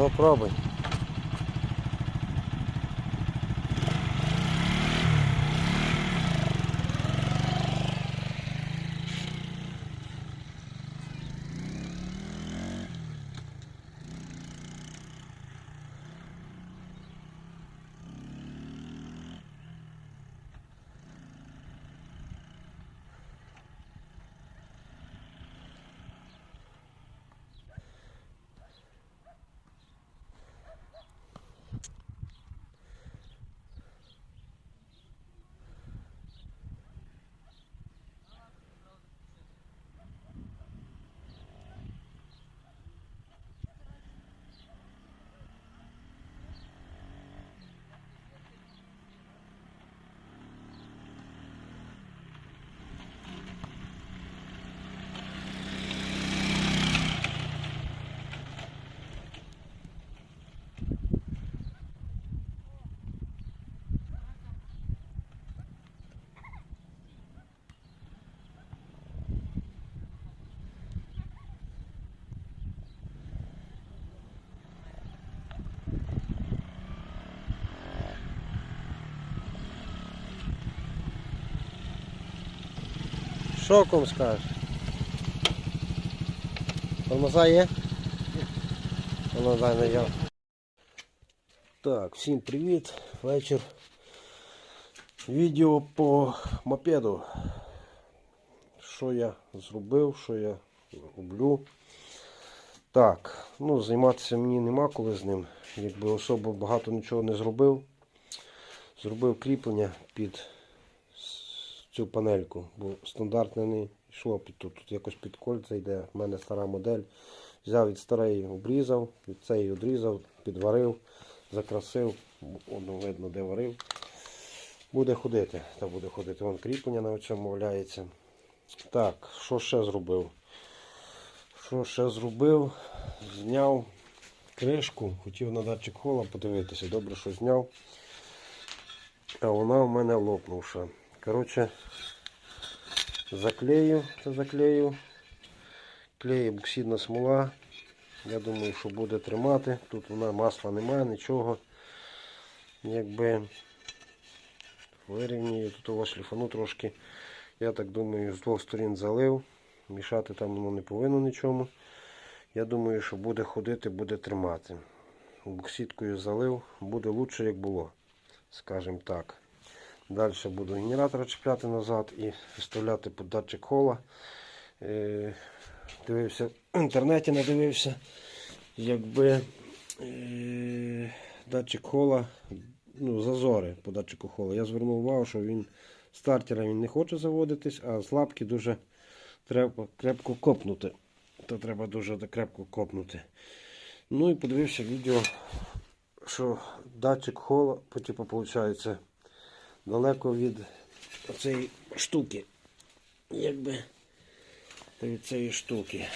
Ну, пробуй. Що ком скажеш? Тормоза є? Тормоза не є. Так, всім привіт. Вечір. Відео по мопеду. Що я зробив, що я роблю. Так, ну займатися мені нема коли з ним. Якби особо багато нічого не зробив. Зробив кріплення під цю панельку, бо стандартне не йшло під тут. Тут якось під кольця йде. У мене стара модель. Взяв від старої, обрізав, від цієї одрізав, підварив, закрасив. Воно видно, де варив. Буде ходити. Та буде ходити. Вон кріплення на цьому валяється. Так, що ще зробив? Що ще зробив? Зняв кришку, хотів на датчик хола подивитися. Добре, що зняв. А вона у мене лопнувша. Коротше, заклею, це заклею. Клеє буксидна смола. Я думаю, що буде тримати. Тут вона масла немає, нічого. Якби вирівнюю, тут у шліфану трошки. Я так думаю, з двох сторін залив. Мішати там воно не повинно нічому. Я думаю, що буде ходити, буде тримати. Букситкою залив, буде лучше, як було. Скажімо так. Далі буду генератор чіпляти назад і вставляти під датчик хола. Е, Дивився в інтернеті, надивився, якби е, датчик хола, ну, зазори по датчику хола. Я звернув увагу, що він стартера він не хоче заводитись, а з лапки дуже треба крепко копнути. То треба дуже крепко копнути. Ну і подивився відео, що датчик хола, типу, виходить, далеко від цієї штуки. Якби від цієї штуки.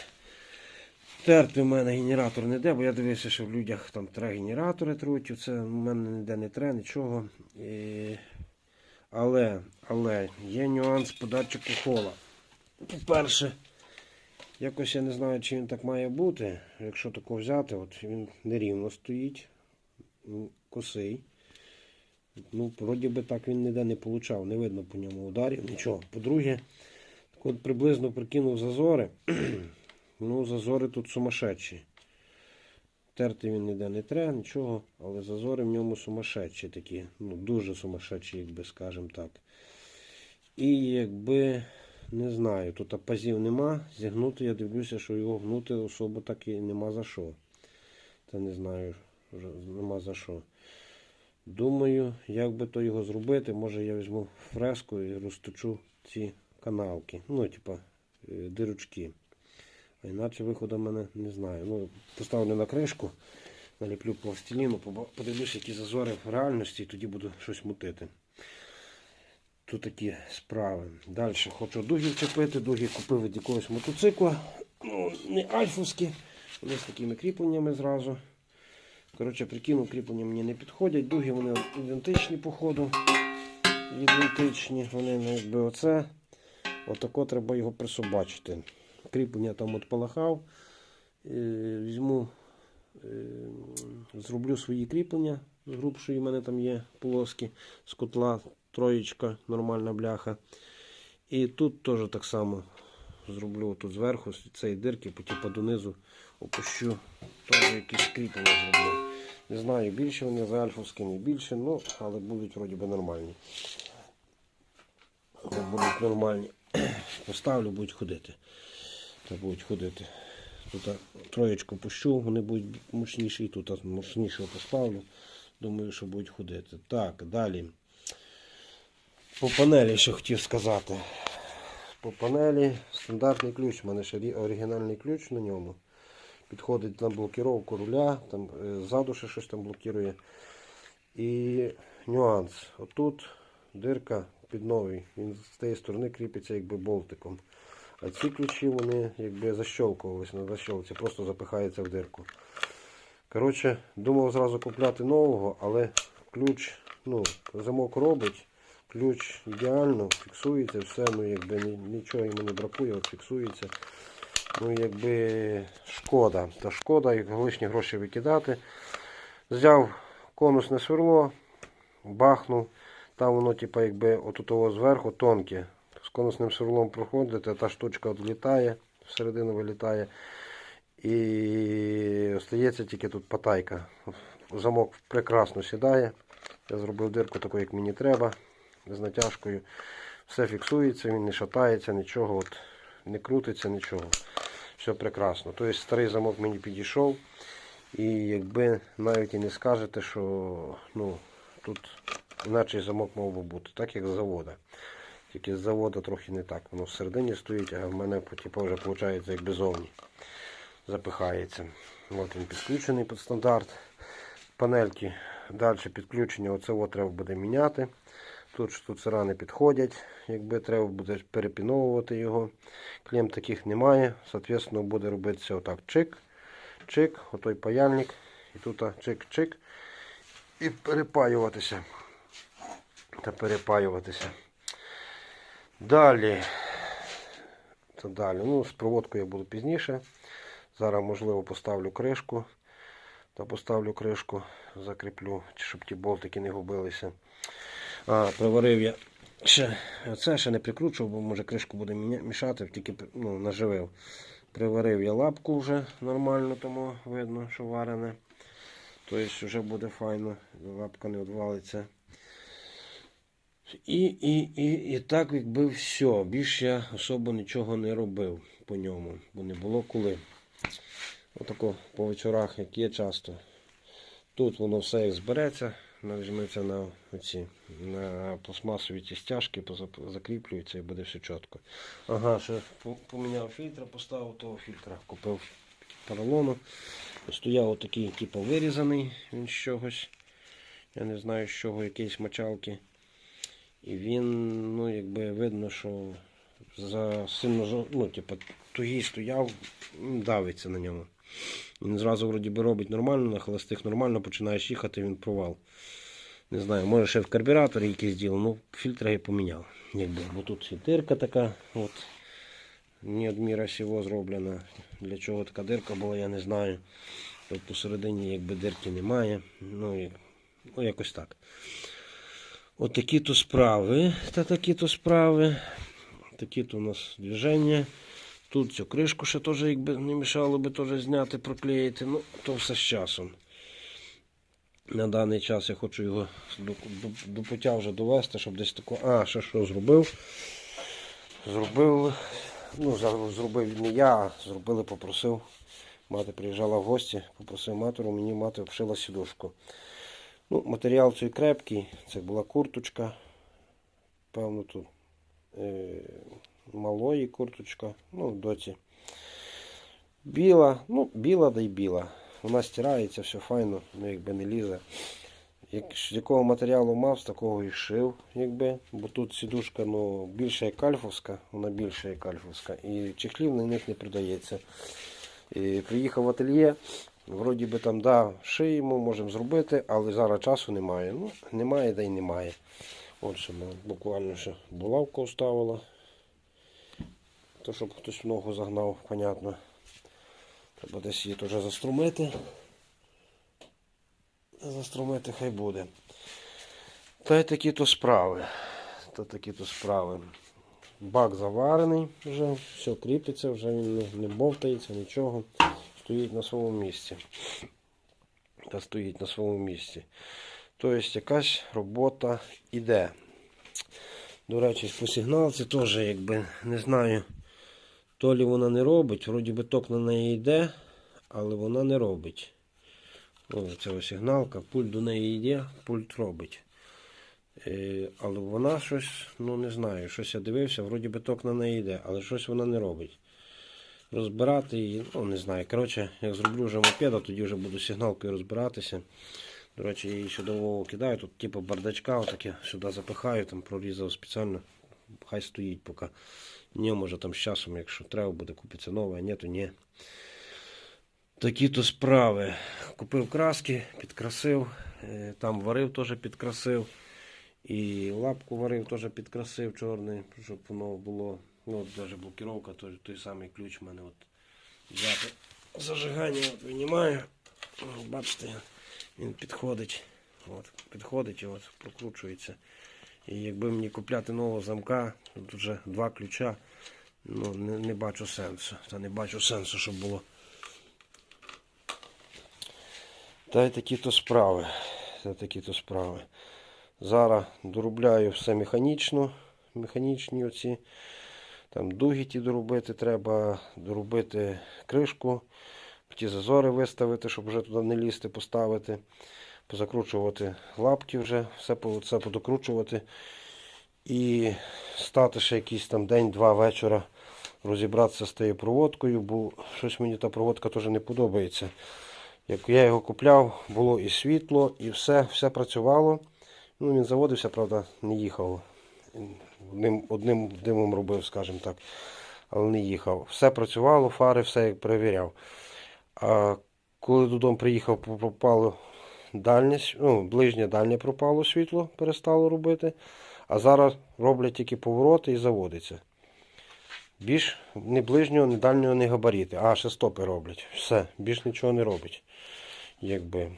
Терти в мене генератор не йде, бо я дивився, що в людях там три генератори труть. Це в мене ніде не тре, нічого. І... Але, але є нюанс по датчику хола. По-перше, якось я не знаю, чи він так має бути. Якщо тако взяти, от він нерівно стоїть, косий. Ну, вроді би так він ніде не получав, не видно по ньому ударів, нічого. По-друге, так от приблизно прикинув зазори. ну, зазори тут сумасшедші. Терти він ніде не тре, нічого, але зазори в ньому сумасшедші такі. Ну, дуже сумасшедші, якби скажемо так. І якби, не знаю, тут пазів нема. Зігнути, я дивлюся, що його гнути особо так і нема за що. Та не знаю, нема за що. Думаю, як би то його зробити, може я візьму фреску і розточу ці канавки. Ну, типа е, дирочки. А іначе виходу в мене не знаю. Ну, поставлю на кришку, наліплю пластиліну, подивлюсь, які зазори в реальності, і тоді буду щось мутити. Тут такі справи. Далі хочу дуги вчепити. Дуги купив від якогось мотоцикла. Ну, не альфовські. Вони з такими кріпленнями зразу. Коротше, прикинув, кріплення мені не підходять. Дуги вони ідентичні, походу. Ідентичні. Вони ну, якби оце. Отако треба його присобачити. Кріплення там от полахав. Е, Візьму, е, зроблю свої кріплення з грубшої. У мене там є плоскі з котла, троєчка, нормальна бляха. І тут теж так само зроблю тут зверху цієї дирки, потім по донизу опущу. Теж якісь кріплення зроблю. Не знаю, більше вони за альфовські, не більше, ну, але будуть вроді би нормальні. Будуть нормальні. Поставлю, будуть ходити. Та будуть ходити. Тут троєчку пущу, вони будуть мощніші, тут мощнішого поставлю. Думаю, що будуть ходити. Так, далі. По панелі ще хотів сказати. По панелі стандартний ключ. У мене ще оригінальний ключ на ньому. Підходить на блокіровку руля, там е, ззаду ще щось там блокує. І нюанс. Отут дирка під новий. Він з тієї сторони кріпиться якби болтиком. А ці ключі вони якби защолкувались на защолці, просто запихається в дирку. Коротше, думав зразу купляти нового, але ключ, ну, замок робить, ключ ідеально, фіксується, все, ну якби нічого йому не бракує, от фіксується. Ну, якби шкода. Та шкода, як лишні гроші викидати. Взяв конусне сверло, бахнув. Там воно, типу, якби отут того зверху тонке. З конусним сверлом проходите, та штучка відлітає, всередину вилітає. І остається тільки тут патайка. Замок прекрасно сідає. Я зробив дирку таку, як мені треба, з натяжкою. Все фіксується, він не шатається, нічого, от, не крутиться, нічого. Все прекрасно. Тобто старий замок мені підійшов. І якби навіть і не скажете, що ну, тут іначе замок мав би бути, так як з завода. Тільки з завода трохи не так. Воно всередині стоїть, а в мене типу, вже виходить якби зовні запихається. От він підключений під стандарт. Панельки далі підключення, оце треба буде міняти. Тут штуцера не підходять, якби треба буде перепіновувати його. Клем таких немає. Соответственно, буде робитися отак чик, чик, отой паяльник. І тут чик-чик. І перепаюватися. Та перепаюватися. Далі. Та далі. Ну, з проводкою я буду пізніше. Зараз, можливо, поставлю кришку. Та поставлю кришку, закріплю, щоб ті болтики не губилися. А, приварив я ще. Оце ще не прикручував, бо може кришку буде мішати, тільки ну, наживив. Приварив я лапку вже нормально, тому видно, що варене. Тобто вже буде файно, лапка не відвалиться. І, і, і, і так якби все. Більше я особо нічого не робив по ньому, бо не було коли. Отако по вечорах, як є часто. Тут воно все як збереться, нажметься на оці, на пластмасові ті стяжки, закріплюється і буде все чітко. Ага, ще поміняв фільтр, поставив того фільтра, купив поролону. Стояв отакий, типу, вирізаний він з чогось. Я не знаю з чого, якісь мочалки. І він, ну, якби видно, що за сильно ну, типу, тугий стояв, давиться на ньому. Він зразу вроді би робить нормально, на холостих нормально, починаєш їхати, він провал. Не знаю, може ще в карбюраторі якийсь діло, ну фільтр я поміняв. Якби. Бо тут дирка така, от, не від міра сього зроблена. Для чого така дирка була, я не знаю. Тут посередині якби дирки немає. Ну, і, ну якось так. От такі то справи. Та такі то справи. Такі то у нас движення. Тут цю кришку ще теж, якби не мішало би теж зняти, проклеїти. Ну, то все з часом. На даний час я хочу його до, до, до пуття вже довести, щоб десь тако. А, ще що зробив? Зробив. Ну, зробив не я, а зробили, попросив. Мати приїжджала в гості, попросив матеру, мені мати обшила сідушку. Ну, матеріал цей крепкий, це була курточка. Певно, тут е, малої курточка, ну, доці. Біла, ну, біла да й біла. Вона стирається, все файно, ну якби не лізе. як, з якого матеріалу мав, з такого і шив, якби. Бо тут сідушка ну, більша як альфовська, вона більша як альфовська. І чехлів на них не продається. І приїхав в ательє, вроді би там, да, шиємо, можемо зробити, але зараз часу немає. Ну, немає, да й немає. От що буквально ще булавку вставила. То, щоб хтось ногу загнав, понятно. Треба десь її теж заструмити. Заструмити хай буде. Та й такі то справи. Та такі то справи. Бак заварений вже, все кріпиться, вже він не, не бовтається, нічого. Стоїть на своєму місці. Та стоїть на своєму місці. Тобто якась робота іде. До речі, по сигналці теж якби не знаю. То лі вона не робить, вроді би ток на неї йде, але вона не робить. Ця ось сигналка, пульт до неї йде, пульт робить. Е, але вона щось, ну не знаю, щось я дивився, вроді би ток на неї йде, але щось вона не робить. Розбирати її, ну не знаю. Коротше, як зроблю вже мопеда, тоді вже буду сигналкою розбиратися. До речі, я її сюди кидаю, тут типу бардачка, отаке сюди запихаю, там прорізав спеціально. Хай стоїть поки. Ні, може там з часом, якщо треба буде купиться нове, а ні, то ні. Такі то справи. Купив краски, підкрасив, е, там варив теж підкрасив. І лапку варив теж підкрасив чорний, щоб воно було. Ну, от навіть блокировка, той, той самий ключ в мене от взяти. Зажигання от винімаю. Бачите, він підходить. От, підходить і от прокручується. І якби мені купляти нового замка, тут вже два ключа, ну не, не бачу сенсу. Та не бачу сенсу, щоб було. Та й такі то справи. Та такі то справи. Зараз доробляю все механічно. Механічні оці. Там дуги ті доробити треба, доробити кришку, ті зазори виставити, щоб вже туди не лізти, поставити, позакручувати лапки вже, все, все подокручувати. І стати ще якийсь там день-два вечора розібратися з тією проводкою, бо щось мені та проводка теж не подобається. Як я його купляв, було і світло, і все, все працювало. Ну, він заводився, правда, не їхав. Одним, одним димом робив, скажімо так. Але не їхав. Все працювало, фари, все як перевіряв. А коли додому приїхав, пропало дальнє, ну, ближнє дальнє пропало світло, перестало робити. А зараз роблять тільки повороти і заводиться. Більш ні ближнього, ні дальнього, ні габаріти. А, ще стопи роблять. Все, більш нічого не робить. Якби,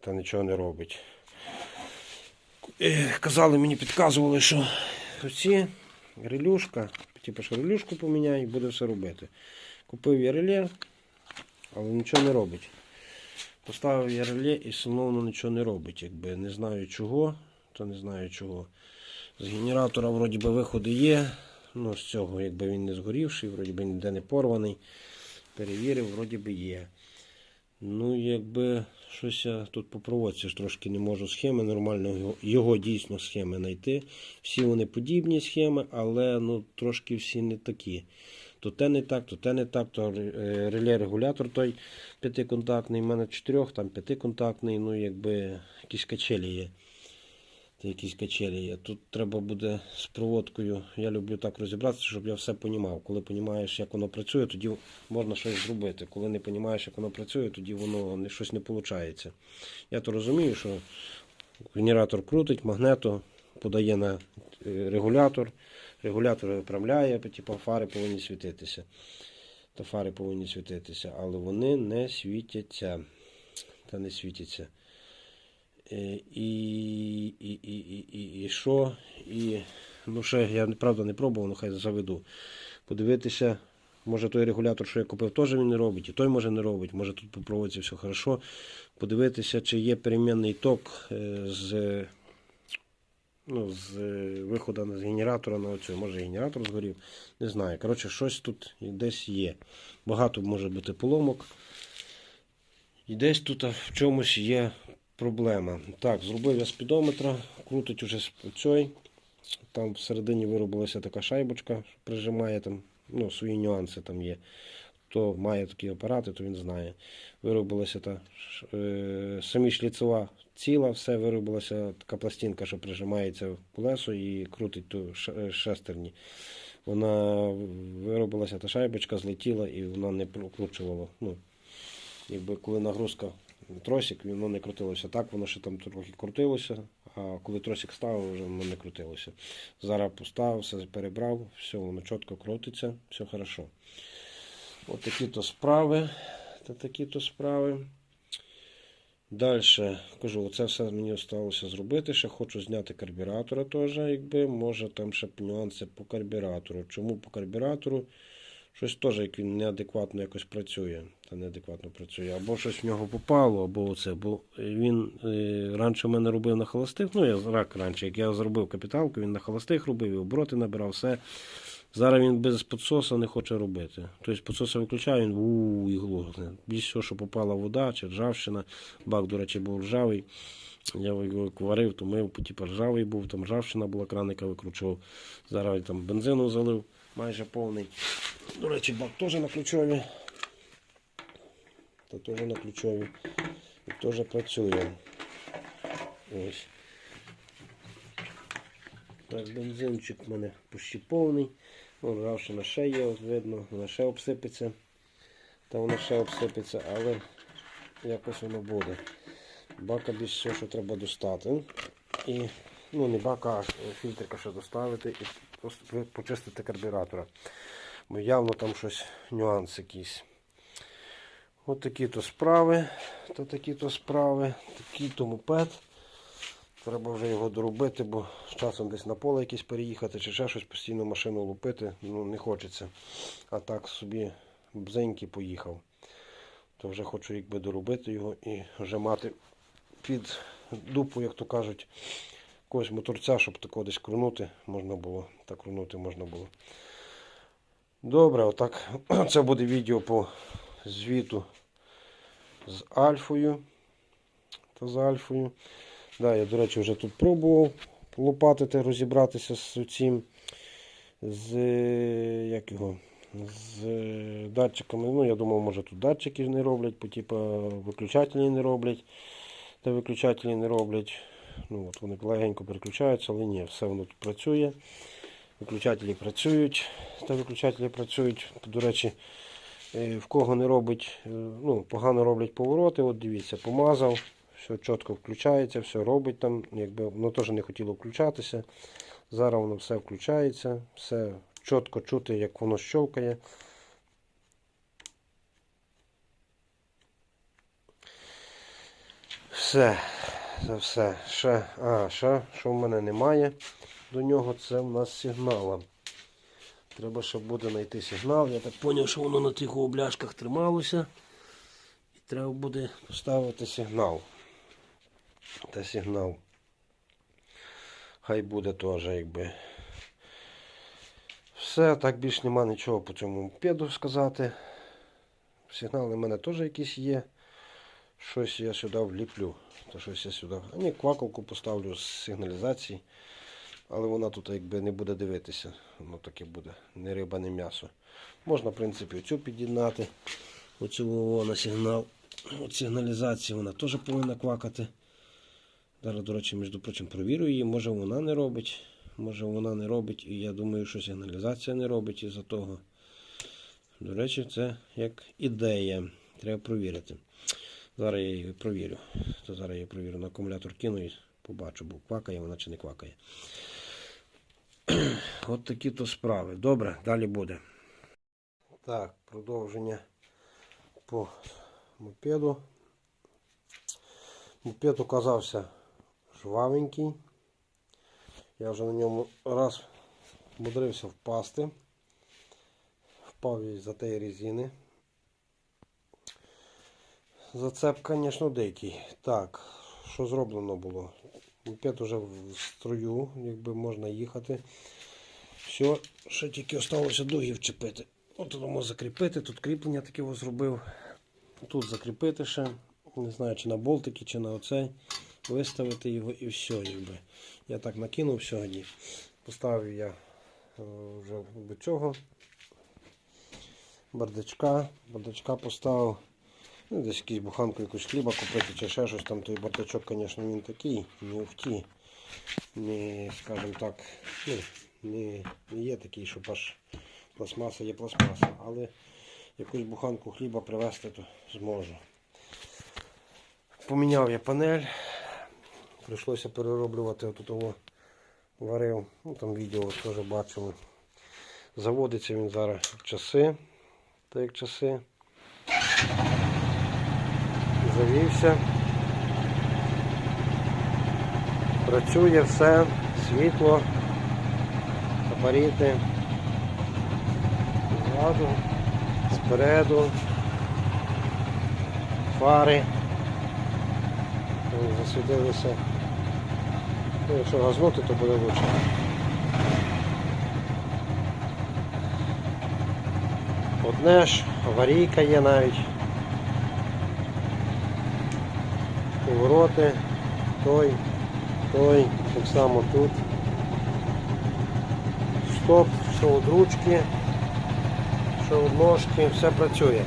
та нічого не робить. Е, Казали, мені підказували, що ці релюшка, типу, що релюшку поміняй буде все робити. Купив я реле, але нічого не робить. Поставив я реле і все одно нічого не робить. Якби не знаю чого, то не знаю чого. З генератора вроді би виходи є. Ну, з цього, якби він не згорівший, вроді би ніде не порваний. Перевірив, вроді би є. Ну, якби щось я тут по проводці трошки не можу схеми нормально його, його дійсно схеми знайти. Всі вони подібні схеми, але ну, трошки всі не такі. То те не так, то те не так, то е, реле-регулятор той п'ятиконтактний, в мене чотирьох, там п'ятиконтактний, ну якби якісь качелі є. Та якісь качелі є. Тут треба буде з проводкою. Я люблю так розібратися, щоб я все понімав. Коли розумієш, як воно працює, тоді можна щось зробити. Коли не розумієш, як воно працює, тоді воно щось не виходить. Я то розумію, що генератор крутить, магнето подає на е, регулятор, регулятор виправляє, типу фари повинні світитися. Та фари повинні світитися, але вони не світяться. Та не світяться. Е, І, і, і, і, і, і що? І, ну, ще я правда не пробував, ну хай заведу. Подивитися, може той регулятор, що я купив, теж він не робить, і той може не робить, може тут по проводці все хорошо. Подивитися, чи є перемінний ток е, з, ну, з е, виходу з генератора на оцю. Може генератор згорів, не знаю. Коротше, щось тут десь є. Багато може бути поломок. І десь тут в чомусь є проблема. Так, зробив я спідометра, крутить уже цей. Там всередині виробилася така шайбочка, прижимає там, ну, свої нюанси там є. Хто має такі апарати, то він знає. Виробилася та е, самі шліцева ціла, все виробилася така пластинка, що прижимається в колесо і крутить ту е, шестерні. Вона виробилася, та шайбочка злетіла і вона не прокручувала. Ну, якби коли нагрузка тросик, воно не крутилося. Так, воно ще там трохи крутилося, а коли тросик ставив, вже воно не крутилося. Зараз поставив, все перебрав, все, воно чітко крутиться, все хорошо. От такі то справи. Та такі то справи. Далі, кажу, це все мені залишилося зробити. Ще хочу зняти карбюратора теж, якби, може там ще нюанси по карбюратору. Чому по карбюратору? Щось теж, як він неадекватно якось працює. Та неадекватно працює. Або щось в нього попало, або оце. Бо він е, раніше в мене робив на холостих. Ну, я рак раніше, як я зробив капіталку, він на холостих робив, і обороти набирав, все. Зараз він без підсоса не хоче робити. Тобто підсоса виключає, він у і глохне. Більше всього, що попала вода чи ржавчина. Бак, до речі, був ржавий. Я його варив, то мив, типу ржавий був, там ржавчина була, краника викручував. Зараз там бензину залив, майже повний. До речі, бак теж на ключові. Та теж на ключові. І теж працює. Ось. Так, бензинчик в мене почти повний. Вон ржавчина ще є, от видно, вона ще обсипеться. Та вона ще обсипеться, але якось воно буде. Бака більше що треба достати. І, ну не бака, а фільтрика ще доставити і почистити карбюратора. Бо явно там щось, нюанс якийсь. От такі то справи, то такі то справи, такий то мопед. Треба вже його доробити, бо з часом десь на поле якесь переїхати чи ще щось постійно машину лупити, ну не хочеться. А так собі бзенький поїхав. То вже хочу якби доробити його і вже мати під дупу, як то кажуть, якогось моторця, щоб такого десь крунути можна було. Так крунути можна було. Добре, отак. Це буде відео по звіту з Альфою. Та з Альфою. Да, я, до речі, вже тут пробував лопатити, розібратися з цим, з е, як його, з е, датчиками. Ну, я думав, може тут датчики не роблять, по типу виключателі не роблять, та виключателі не роблять. Ну, от Вони легенько переключаються, але ні, все воно тут працює. Виключателі працюють, та виключателі працюють. До речі, е, в кого не робить, ну, погано роблять повороти, от дивіться, помазав все чітко включається, все робить там, якби воно теж не хотіло включатися. Зараз воно все включається, все чітко чути, як воно щелкає. Все, це все. Ще, а, ще, що в мене немає до нього, це в нас сигнала. Треба ще буде знайти сигнал. Я так зрозумів, що воно на тих обляшках трималося. І треба буде поставити сигнал та сигнал. Хай буде теж якби. Все, так більш нема нічого по цьому мопеду сказати. Сигнали в мене теж якісь є. Щось я сюди вліплю. То щось я сюди. А ні, квакалку поставлю з сигналізації. Але вона тут якби не буде дивитися. Воно таке буде. Не риба, не м'ясо. Можна, в принципі, оцю під'єднати. Оцю на сигнал. От сигналізації вона теж повинна квакати. Зараз, до речі, між прочим, провірю її. Може вона не робить, може вона не робить. І я думаю, що сигналізація не робить із-за того. До речі, це як ідея. Треба провірити. Зараз я її провірю. То зараз я провірю на акумулятор кину і побачу, бо квакає вона чи не квакає. От такі то справи. Добре, далі буде. Так, продовження по мопеду. Мопед оказався жвавенький. Я вже на ньому раз мудрився впасти. Впав із за тієї резини. Зацеп, звісно, дикий. Так, що зроблено було? Мопед уже в строю, якби можна їхати. Все, ще тільки залишилося дуги вчепити. От можна закріпити, тут кріплення таке зробив. Тут закріпити ще. Не знаю, чи на болтики, чи на оцей. Виставити його і все. Якби. Я так накинув сьогодні. Поставив я е, вже до цього бардачка. Бардачка поставив Ну, десь якусь буханку якусь хліба купити чи ще щось там, той бардачок, звісно, він такий, не в ті. Не, скажімо так, ну, не, не є такий, щоб аж пластмаса є пластмаса, але якусь буханку хліба привезти то зможу. Поміняв я панель. Прийшлося перероблювати отут того варив. Ну, там відео теж бачили. Заводиться він зараз часи. Так як часи. Завівся. Працює все, світло, габаріти. Ззаду, спереду, фари. Вони Засвітилися. Ну, якщо газнути, то буде лучше. Одне ж, аварійка є навіть. Повороти, той, той, так само тут. Стоп, що від ручки, що від ножки, все працює.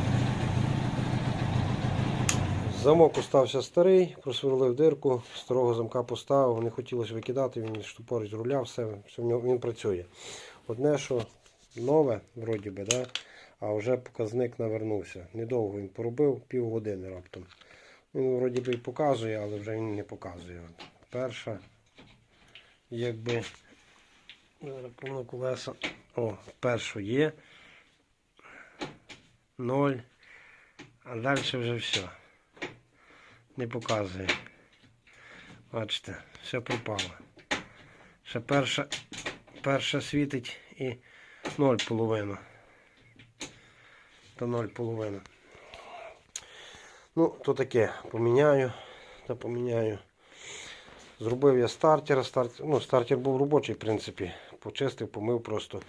Замок остався старий, просверлив дирку, старого замка поставив, не хотілося викидати, він штупорить руля, все, все він працює. Одне, що нове, вроді би, да? а вже показник навернувся. Недовго він поробив, півгодини раптом. Він вроді би і показує, але вже він не показує. От Перша, якби повно колеса. О, першу є. Ноль. А далі вже все. Не показує. Бачите, все пропало. Ще перша, перша світить і ноль половина. Та ноль половина. Ну, то таке, поміняю, та поміняю. Зробив я стартер, стартер, ну, стартер був робочий, в принципі. Почистив, помив просто.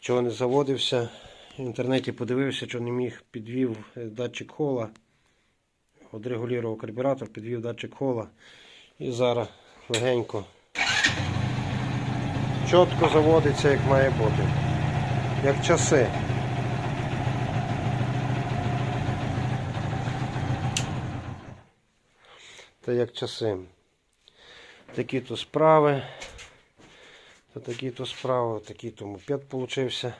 Чого не заводився. В інтернеті подивився, що не міг, підвів е, датчик хола. Одрегулював карбюратор, підвів датчик хола. І зараз легенько. Чітко заводиться, як має бути. Як часи. Та як часи. Такі то справи. Та такі то справи, такий то мопед получився.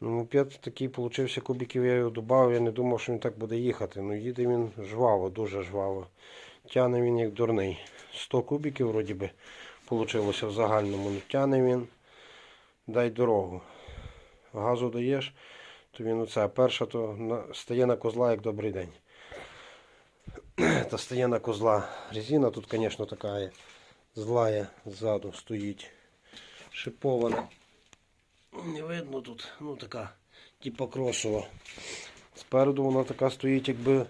Ну, мопед такий получився, кубиків я його додав, я не думав, що він так буде їхати. Ну їде він жваво, дуже жваво. Тяне він як дурний. 100 кубиків вроді би получилося в загальному. Ну, тяне він, дай дорогу. Газу даєш, то він оце. Перша то стає на козла як добрий день. Та стає на козла. Резина тут, звісно, така. Злая ззаду стоїть. Шипована. Не видно тут, ну така, типа кросова. Спереду вона така стоїть, якби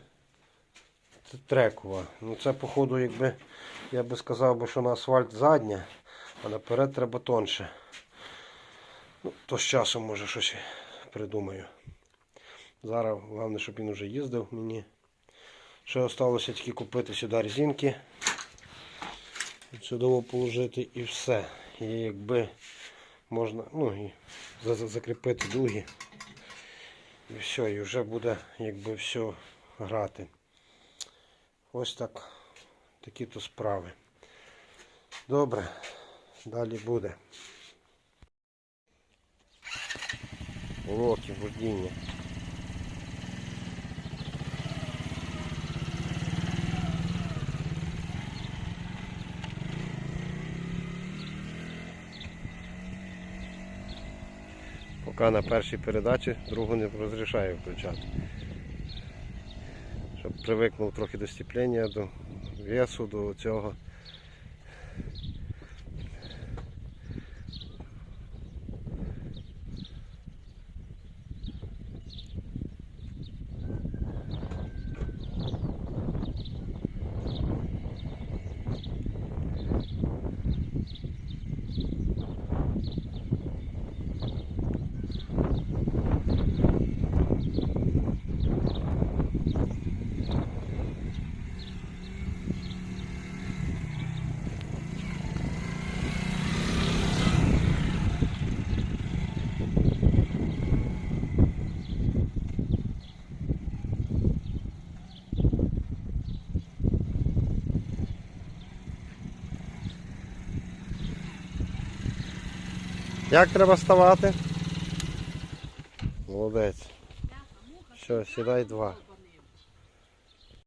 трекова. Ну це, походу, якби, я би сказав, що на асфальт задня, а наперед треба тонше. Ну, то з часом може щось придумаю. Зараз головне, щоб він вже їздив мені. Ще залишилося тільки купити сюди резинки. Сюди положити і все. І якби можна ну, і за- за- закріпити дуги. І все, і вже буде якби все грати. Ось так. Такі то справи. Добре, далі буде. Уроки водіння. Поки на першій передачі другу не розрішаю включати. Щоб привикнув трохи до стіплення, до весу, до цього. Як треба ставати? Молодець. Все, сідай два.